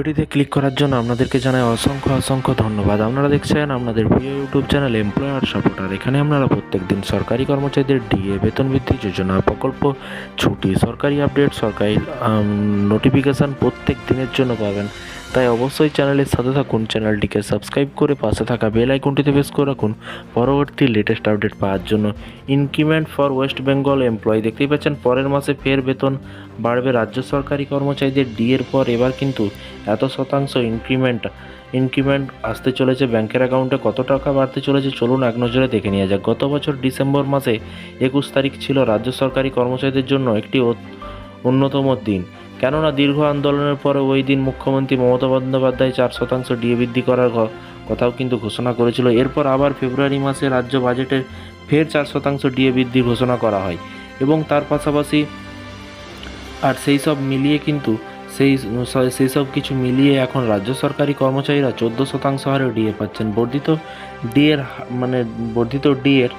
ভিডিওটিতে ক্লিক করার জন্য আপনাদেরকে জানাই অসংখ্য অসংখ্য ধন্যবাদ। আপনারা দেখছেন আপনাদের প্রিয় ইউটিউব চ্যানেল এমপ্লয়ার সাপোর্টার এখানে আপনারা প্রত্যেক দিন সরকারি কর্মচারীদের ডিএ বেতন বৃদ্ধি, যোজনা, প্রকল্প, ছুটি, সরকারি আপডেট সরকারি নোটিফিকেশান প্রত্যেক দিনের জন্য পাবেন। তাই অবশ্যই চ্যানেলের সাথে থাকুন, চ্যানেলটিকে সাবস্ক্রাইব করে পাশে থাকা বেল আইকনটিতে প্রেস করে রাখুন পরবর্তী লেটেস্ট আপডেট পাওয়ার জন্য। Increment for West Bengal employee দেখতেই পাচ্ছেন, পরের মাসে ফের বেতন বাড়বে রাজ্য সরকারি কর্মচারীদের ডিএর পর এবার কিন্তু এত শতাংশ ইনক্রিমেন্ট ইনক্রিমেন্ট আসতে চলেছে ব্যাংকের অ্যাকাউন্টে কত টাকা বাড়তে চলেছে চলুন এক নজরে দেখে নেওয়া যাক। গত বছর ডিসেম্বর মাসে একুশ তারিখ ছিল রাজ্য সরকারি কর্মচারীদের জন্য একটি অন্যতম দিন। কেননা দীর্ঘ আন্দোলনের পরে ওই দিন মুখ্যমন্ত্রী মমতা বন্দ্যোপাধ্যায় চার শতাংশ ডিএ বৃদ্ধি করার কথাও কিন্তু ঘোষণা করেছিল। এরপর আবার ফেব্রুয়ারি মাসে রাজ্য বাজেটে ফের চার শতাংশ ডিএ বৃদ্ধির ঘোষণা করা হয় এবং তার পাশাপাশি আর সেই সব মিলিয়ে কিন্তু সেই সেই সব কিছু মিলিয়ে এখন রাজ্য সরকারি কর্মচারীরা চোদ্দ শতাংশ হারে ডিএ পাচ্ছেন। বর্ধিত ডিএর মানে বর্ধিত ডিএর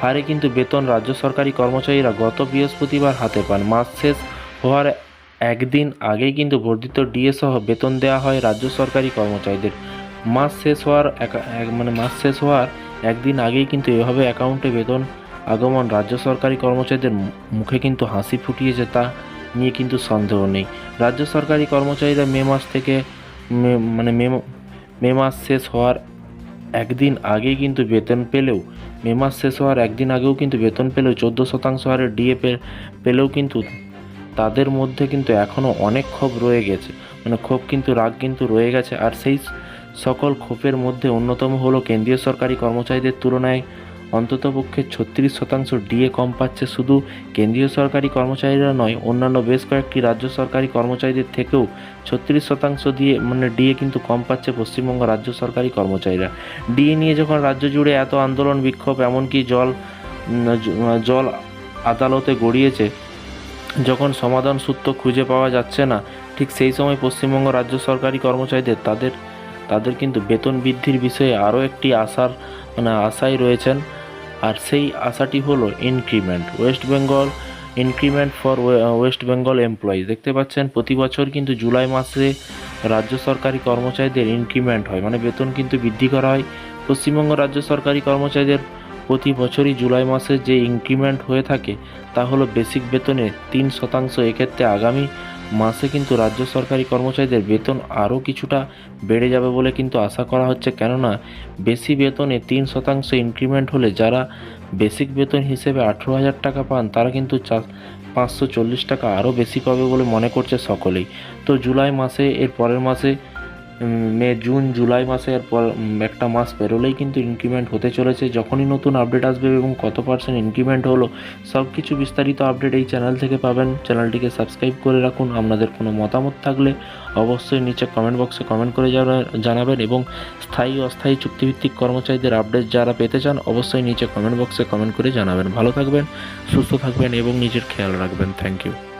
হারে কিন্তু বেতন রাজ্য সরকারি কর্মচারীরা গত বৃহস্পতিবার হাতে পান। মাস শেষ হওয়ার একদিন আগেই কিন্তু বর্ধিত ডিএ সহ বেতন দেওয়া হয় রাজ্য সরকারি কর্মচারীদের। মাস শেষ হওয়ার মানে মাস শেষ হওয়ার একদিন আগেই কিন্তু এভাবে অ্যাকাউন্টে বেতন আগমন রাজ্য সরকারি কর্মচারীদের মুখে কিন্তু হাসি ফুটিয়েছে তা নিয়ে কিন্তু সন্দেহ নেই। রাজ্য সরকারি কর্মচারীরা মে মাস থেকে মানে মে মে মাস শেষ হওয়ার একদিন আগেই কিন্তু বেতন পেলেও, মে মাস শেষ হওয়ার একদিন আগেও কিন্তু বেতন পেলেও চোদ্দ শতাংশ হারে ডিএ পেলেও কিন্তু তাদের মধ্যে কিন্তু এখনও অনেক ক্ষোভ রয়ে গেছে। মানে ক্ষোভ কিন্তু, রাগ কিন্তু রয়ে গেছে। আর সেই সকল ক্ষোভের মধ্যে অন্যতম হলো কেন্দ্রীয় সরকারি কর্মচারীদের তুলনায় অন্ততপক্ষে ছত্রিশ শতাংশ ডিএ কম পাচ্ছে। শুধু কেন্দ্রীয় সরকারি কর্মচারীরা নয়, অন্যান্য বেশ কয়েকটি রাজ্য সরকারি কর্মচারীদের থেকেও ছত্রিশ শতাংশ দিয়ে মানে ডিএ কিন্তু কম পাচ্ছে পশ্চিমবঙ্গ রাজ্য সরকারি কর্মচারীরা। ডিএ নিয়ে যখন রাজ্য জুড়ে এত আন্দোলন, বিক্ষোভ, এমনকি জল জল আদালতে গড়িয়েছে যখন সমাধান সূত্র খুঁজে পাওয়া যাচ্ছে না, ঠিক সেই সময় পশ্চিমবঙ্গ রাজ্য সরকারি কর্মচারীদের তাদের তাদের কিন্তু বেতন বৃদ্ধির বিষয়ে আরও একটি আশার মানে আশায় রয়েছেন। আর সেই আশাটি হলো increment West Bengal increment for West Bengal employee দেখতে পাচ্ছেন, প্রতি বছর কিন্তু জুলাই মাসে রাজ্য সরকারি কর্মচারীদের ইনক্রিমেন্ট হয় মানে বেতন কিন্তু বৃদ্ধি করা হয়। পশ্চিমবঙ্গ রাজ্য সরকারি কর্মচারীদের প্রতি বছরই জুলাই মাসে যে ইনক্রিমেন্ট হয়ে থাকে, তা হলো বেসিক বেতনে তিন শতাংশ। এক্ষেত্রে আগামী মাসে কিন্তু রাজ্য সরকারি কর্মচারীদের বেতন আরও কিছুটা বেড়ে যাবে বলে কিন্তু আশা করা হচ্ছে। কেননা, বেশি বেতনে তিন শতাংশ ইনক্রিমেন্ট হলে যারা বেসিক বেতন হিসেবে আঠেরো হাজার টাকা পান, তারা কিন্তু পাঁচশো চল্লিশ টাকা আরও বেশি পাবে বলে মনে করছে সকলেই। তো জুলাই মাসে, এর পরের মাসে মে, জুন, জুলাই মাসে এর পর একটা মাস পেরোলেই কিন্তু ইনক্রিমেন্ট হতে চলেছে। যখনই নতুন আপডেট আসবে এবং কত পার্সেন্ট ইনক্রিমেন্ট হলো সব কিছু বিস্তারিত আপডেট এই চ্যানেল থেকে পাবেন। চ্যানেলটিকে সাবস্ক্রাইব করে রাখুন। আপনাদের কোনো মতামত থাকলে অবশ্যই নিচে কমেন্ট বক্সে কমেন্ট করে জানাবেন এবং স্থায়ী অস্থায়ী চুক্তিভিত্তিক কর্মচারীদের আপডেট যারা পেতে চান, অবশ্যই নিচে কমেন্ট বক্সে কমেন্ট করে জানাবেন। ভালো থাকবেন, সুস্থ থাকবেন এবং নিজের খেয়াল রাখবেন। Thank you